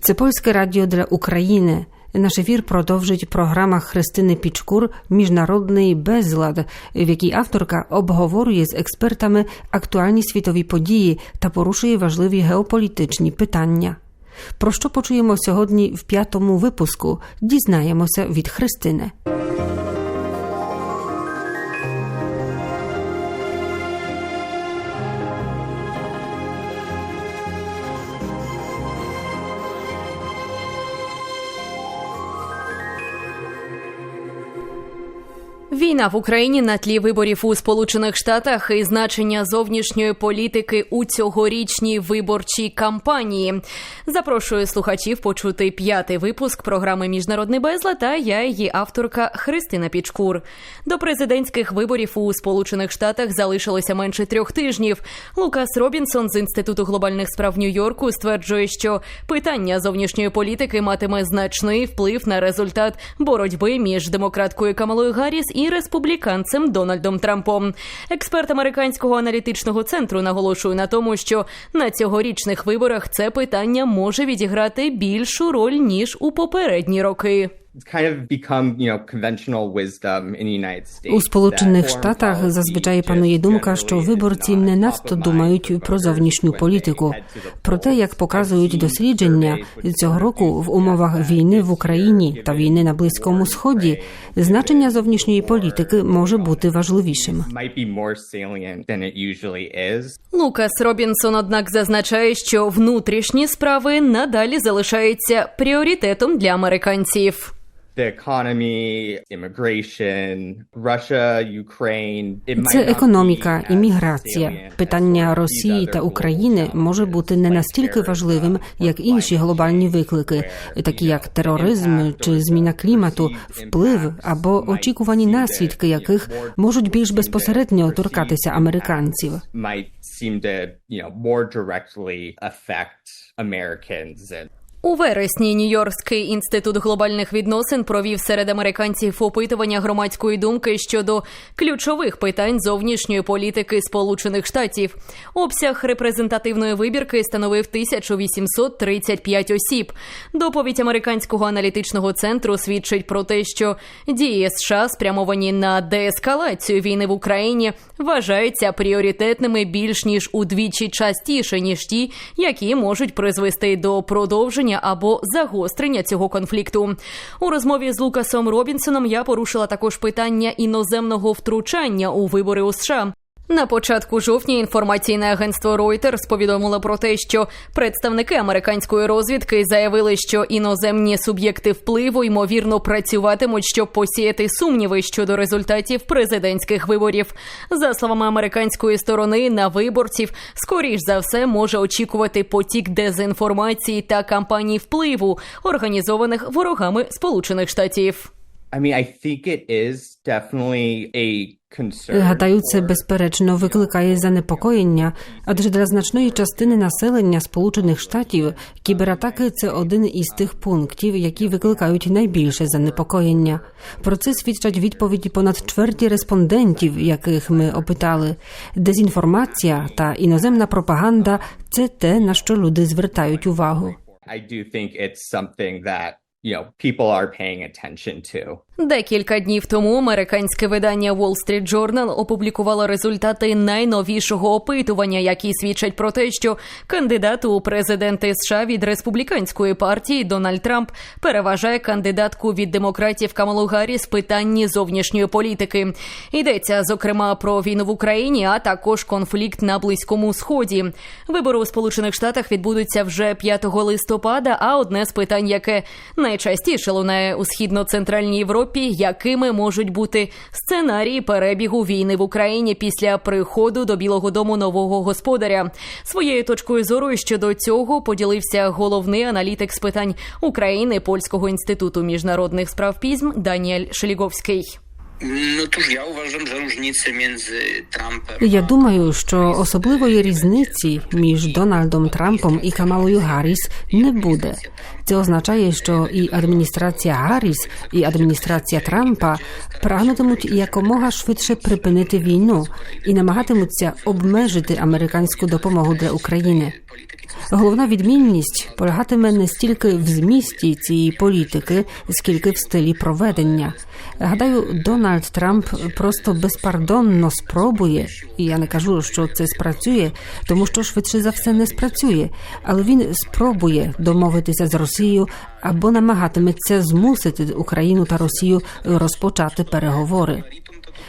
Це польське радіо для України. Наш ефір продовжить програма Христини Пічкур Міжнародний безлад, в якій авторка обговорює з експертами актуальні світові події та порушує важливі геополітичні питання. Про що почуємо сьогодні в п'ятому випуску? Дізнаємося від Христини. Війна в Україні на тлі виборів у Сполучених Штатах і значення зовнішньої політики у цьогорічній виборчій кампанії. Запрошую слухачів почути п'ятий випуск програми Міжнародний безлад та я її авторка Христина Пічкур. До президентських виборів у Сполучених Штатах залишилося менше трьох тижнів. Лукас Робінсон з інституту глобальних справ Нью-Йорку стверджує, що питання зовнішньої політики матиме значний вплив на результат боротьби між демократкою Камалою Гарріс і республіканцем Дональдом Трампом. Експерт американського аналітичного центру наголошує на тому, що на цьогорічних виборах це питання може відіграти більшу роль ніж у попередні роки. У Сполучених Штатах зазвичай панує думка, що виборці не надто думають про зовнішню політику. Проте, як показують дослідження, цього року в умовах війни в Україні та війни на Близькому Сході, значення зовнішньої політики може бути важливішим. Лукас Робінсон, однак, зазначає, що внутрішні справи надалі залишаються пріоритетом для американців. The economy, immigration, Russia, Ukraine. Це економіка, імміграція. Питання Росії та України може бути не настільки важливим, як інші глобальні виклики, такі як тероризм чи зміна клімату, вплив або очікувані наслідки яких можуть більш безпосередньо торкатися американців. Might seem to, you know, more directly affect Americans and У вересні Нью-Йоркський інститут глобальних відносин провів серед американців опитування громадської думки щодо ключових питань зовнішньої політики Сполучених Штатів. Обсяг репрезентативної вибірки становив 1835 осіб. Доповідь американського аналітичного центру свідчить про те, що дії США спрямовані на деескалацію війни в Україні вважаються пріоритетними більш ніж удвічі частіше ніж ті, які можуть призвести до продовження або загострення цього конфлікту. У розмові з Лукасом Робінсоном я порушила також питання іноземного втручання у вибори у США. На початку жовтня інформаційне агентство Reuters повідомило про те, що представники американської розвідки заявили, що іноземні суб'єкти впливу ймовірно працюватимуть, щоб посіяти сумніви щодо результатів президентських виборів. За словами американської сторони, на виборців скоріш за все може очікувати потік дезінформації та кампаній впливу, організованих ворогами Сполучених Штатів. I mean, I think it is definitely a. Гадаю, це безперечно викликає занепокоєння, адже для значної частини населення Сполучених Штатів кібератаки це один із тих пунктів, які викликають найбільше занепокоєння. Про це свідчать відповіді понад чверті респондентів, яких ми опитали. Дезінформація та іноземна пропаганда це те, на що люди звертають увагу. I do think it's something that, you know, people are paying attention to. Декілька днів тому американське видання Wall Street Journal опублікувало результати найновішого опитування, які свідчать про те, що кандидат у президенти США від республіканської партії Дональд Трамп переважає кандидатку від демократів Камалу Гарріс питанні зовнішньої політики. Йдеться зокрема про війну в Україні, а також конфлікт на близькому сході. Вибори у Сполучених Штатах відбудуться вже 5 листопада. А одне з питань, яке найчастіше лунає у східно-центральній Європі, якими можуть бути сценарії перебігу війни в Україні після приходу до Білого Дому нового господаря. Своєю точкою зору щодо цього поділився головний аналітик з питань України Польського інституту міжнародних справ пізм Даніель Шеліговський. No cóż, ja uważam, że różnice między Trumpem Я думаю, що особливої різниці між Дональдом Трампом і Камалою Гарріс не буде. Це означає, що і адміністрація Гарріс, і адміністрація Трампа прагнутимуть якомога швидше припинити війну і намагатимуться обмежити американську допомогу для України. Головна відмінність полягатиме не стільки в змісті цієї політики, скільки в стилі проведення. Гадаю, Дональд Трамп просто безпардонно спробує, і я не кажу, що це спрацює, тому що швидше за все не спрацює, але він спробує домовитися з Росією або намагатиметься змусити Україну та Росію розпочати переговори.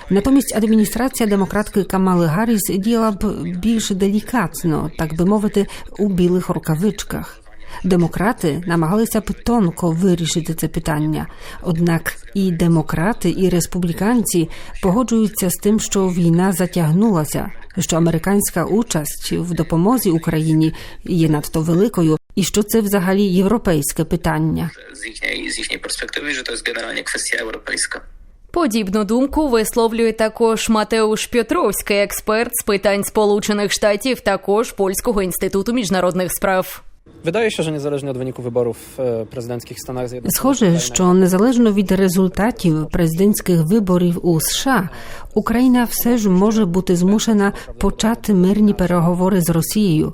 Натомість адміністрація демократки Камали Гарріс діяла б більш делікатно, так би мовити, у білих рукавичках. Демократи намагалися б тонко вирішити це питання. Однак і демократи, і республіканці погоджуються з тим, що війна затягнулася, що американська участь в допомозі Україні є надто великою, і що це взагалі європейське питання. ich, z ich perspektywy, że to jest generalnie kwestia europejska. Подібну думку висловлює також Матеуш Петровський, експерт з питань Сполучених Штатів, також Польського інституту міжнародних справ. Wydaje się, że niezależnie od wyników wyborów e, prezydenckich w Схоже, що незалежно від результатів президентських виборів у США, Україна все ж може бути змушена почати мирні переговори з Росією.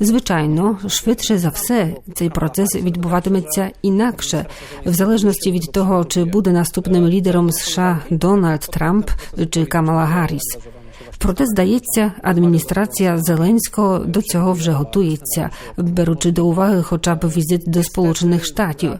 Звичайно, швидше за все, цей процес відбуватиметься інакше, в залежності від того, чи буде наступним лідером США Дональд Трамп чи Камала Гарріс. Проте, здається, адміністрація Зеленського до цього вже готується, беручи до уваги хоча б візит до Сполучених Штатів.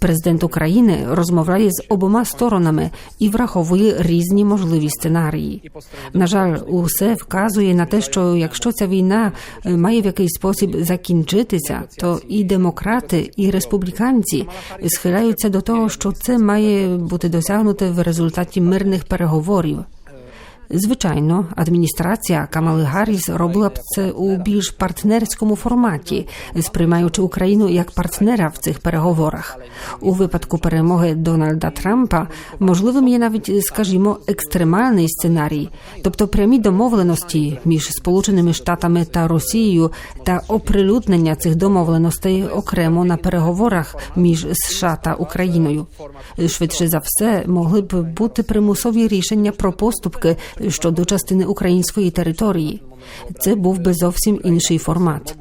Президент України розмовляє з обома сторонами і враховує різні можливі сценарії. На жаль, усе вказує на те, що якщо ця війна е, має в якийсь спосіб закінчитися, то і демократи, і республіканці схиляються до того, що це має бути досягнуте в результаті мирних переговорів. Звичайно, адміністрація Камали Гарріс робила б це у більш партнерському форматі, сприймаючи Україну як партнера в цих переговорах. У випадку перемоги Дональда Трампа можливим є навіть, скажімо, екстремальний сценарій, тобто прямі домовленості між Сполученими Штатами та Росією та оприлюднення цих домовленостей окремо на переговорах між США та Україною. Швидше за все могли б бути примусові рішення про поступки щодо частини української території. Це був би зовсім інший формат.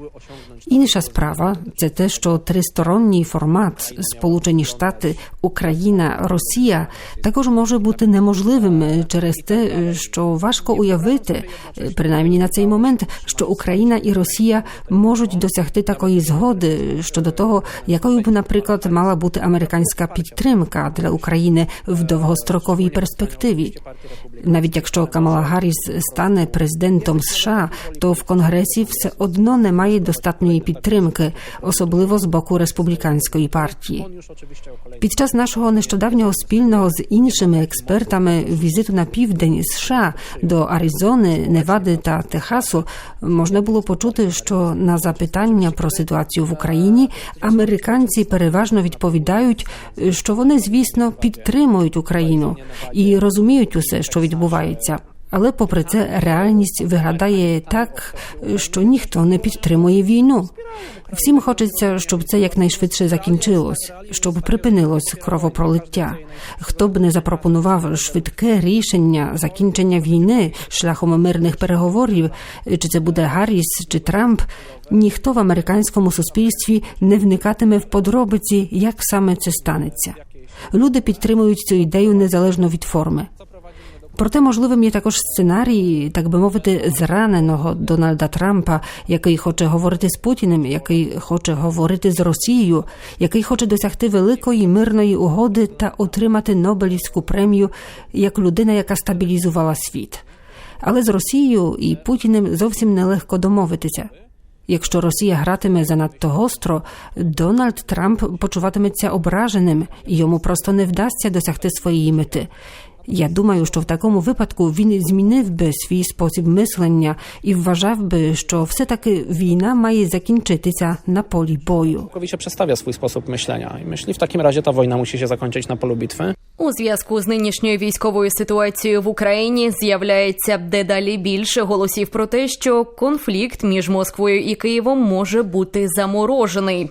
Інша справа це те, що тристоронній формат Сполучені Штати, Україна, Росія також може бути неможливим через те, що важко уявити, принаймні на цей момент, що Україна і Росія можуть досягти такої згоди щодо того, якою б, наприклад, мала бути американська підтримка для України в довгостроковій перспективі. Навіть якщо Камала Гарріс стане президентом США, то в Конгресі все одно немає достатньої підтримки, особливо з боку республіканської партії. Під час нашого нещодавнього спільного з іншими експертами візиту на південь США до Аризони, Невади та Техасу можна було почути, що на запитання про ситуацію в Україні американці переважно відповідають, що вони, звісно, підтримують Україну і розуміють усе, що відбувається. Але, попри це, реальність виглядає так, що ніхто не підтримує війну. Всім хочеться, щоб це якнайшвидше закінчилось, щоб припинилось кровопролиття. Хто б не запропонував швидке рішення закінчення війни шляхом мирних переговорів, чи це буде Гарріс чи Трамп, ніхто в американському суспільстві не вникатиме в подробиці, як саме це станеться. Люди підтримують цю ідею незалежно від форми. Проте можливим є також сценарій, так би мовити, зраненого Дональда Трампа, який хоче говорити з Путіним, який хоче говорити з Росією, який хоче досягти великої мирної угоди та отримати Нобелівську премію як людина, яка стабілізувала світ. Але з Росією і Путіним зовсім нелегко домовитися. Якщо Росія гратиме занадто гостро, Дональд Трамп почуватиметься ображеним і йому просто не вдасться досягти своєї мети. Я думаю, що в такому випадку він змінив би свій спосіб мислення і вважав би, що все-таки wійna має закінчитися на полі бою. Całkowicie przestawia swój sposób myślenia i myśli, w takim razie ta wojna musi się zakończyć na polu bitwy. У зв'язку з нинішньою військовою ситуацією в Україні з'являється дедалі більше голосів про те, що конфлікт між Москвою і Києвом може бути заморожений.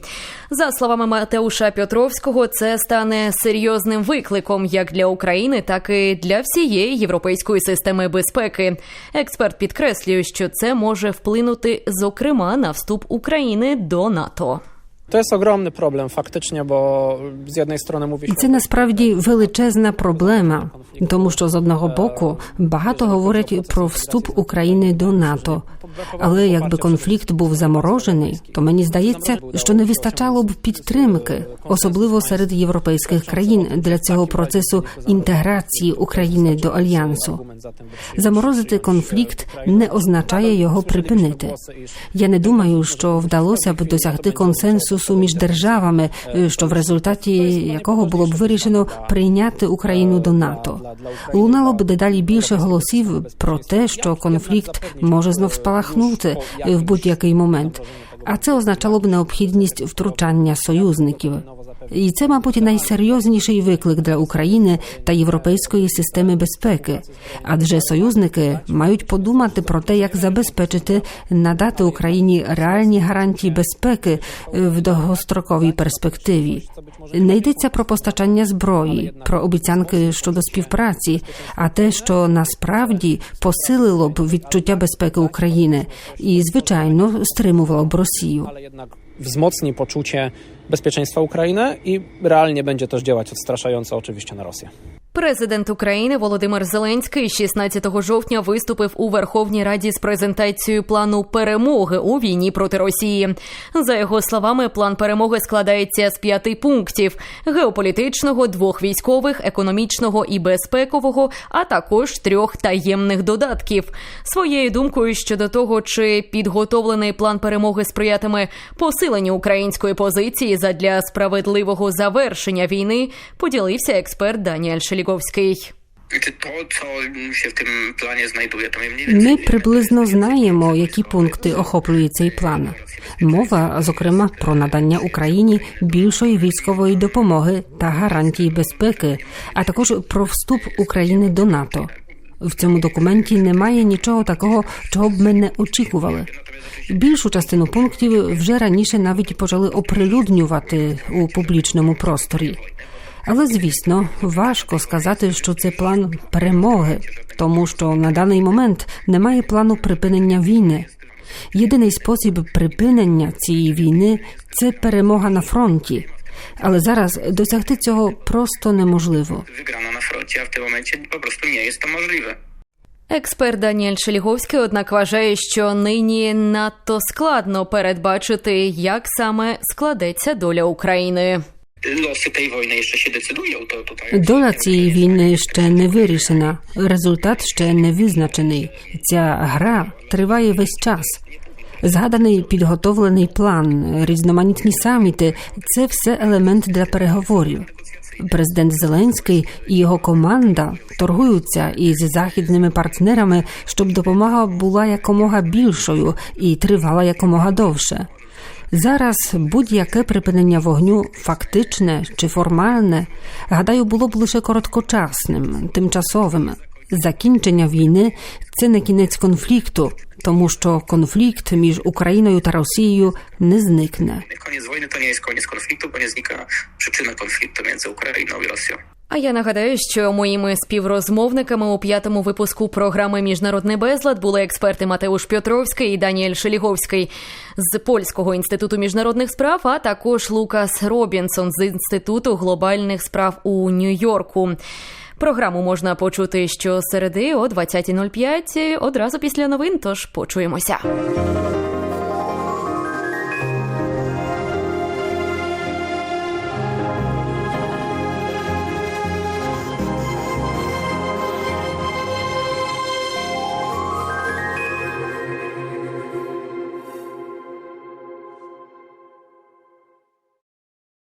За словами Матеуша Петровського, це стане серйозним викликом як для України, так і для всієї європейської системи безпеки. Експерт підкреслює, що це може вплинути зокрема на вступ України до НАТО. To jest ogromny problem faktycznie, bo z jednej strony mówi się... Це насправді величезна проблема, тому що з одного боку багато говорять про вступ України до НАТО. Але якби конфлікт був заморожений, то мені здається, що не вистачало б підтримки, особливо серед європейських країн для цього процесу інтеграції України до альянсу. Заморозити конфлікт не означає його припинити. Я не думаю, що вдалося б досягти консенсусу між державами, е, що в результаті якого було б вирішено прийняти Україну до НАТО. Лунало б дедалі більше голосів про те, що конфлікт може знов спалахнути е, в будь-який момент. А це означало б необхідність втручання союзників. І це, мабуть, найсерйозніший виклик для України та європейської системи безпеки, адже союзники мають подумати про те, як забезпечити надати Україні реальні гарантії безпеки е, в довгостроковій перспективі. Не йдеться про постачання зброї, про обіцянки щодо співпраці, а те, що насправді посилило б відчуття безпеки України і, звичайно, стримувало б Росію. wzmocni poczucie bezpieczeństwa Ukrainy i realnie będzie też działać odstraszająco oczywiście na Rosję. Президент України Володимир Зеленський 16 жовтня виступив у Верховній Раді з презентацією плану перемоги у війні проти Росії. За його словами, план перемоги складається з п'яти пунктів: геополітичного, двох військових, економічного і безпекового, а також трьох таємних додатків. Своєю думкою щодо того, чи підготовлений план перемоги сприятиме посиленню української позиції задля справедливого завершення війни, поділився експерт Даніель Шеліговський. Co się w tym planie znajduje, to Ми приблизно знаємо, які пункти охоплює цей план. Мова, зокрема, про надання Україні більшої військової допомоги та гарантії безпеки, а також про вступ України до НАТО. В цьому документі немає нічого такого, чого б ми не очікували. Більшу частину пунктів вже раніше навіть почали оприлюднювати у публічному просторі. Але звісно, важко сказати, що це план перемоги, тому що на даний момент немає плану припинення війни. Єдиний спосіб припинення цієї війни це перемога на фронті. Але зараз досягти цього просто неможливо. Froncie, a w tym momencie po prostu nie jest to możliwe. Експерт Даніель Шеліговський, однак, вважає, що нині надто складно передбачити, як саме складеться доля України. Losy tej wojny jeszcze się decydują, to tutaj... Доля цієї війни ще не вирішена, результат ще не визначений. Ця гра триває весь час. Згаданий підготовлений план, різноманітні саміти це все елемент для переговорів. Президент Зеленський і його команда торгуються із західними партнерами, щоб допомога була якомога більшою і тривала якомога довше. Зараз будь-яке припинення вогню, фактичне чи формальне, гадаю, було б лише короткочасним, тимчасовим. Закінчення війни це не кінець конфлікту, тому що конфлікт між Україною та Росією не зникне. Koniec wojny to nie jest koniec konfliktu, bo nie znika przyczyna konfliktu między Ukrainą i Rosją. А я нагадаю, що моїми співрозмовниками у п'ятому випуску програми Міжнародний безлад були експерти Матеуш Пьотровський і Даніель Шеліговський з польського інституту міжнародних справ, а також Лукас Робінсон з інституту глобальних справ у Нью-Йорку. Програму можна почути щосереди о 20.05 одразу після новин. Тож почуємося.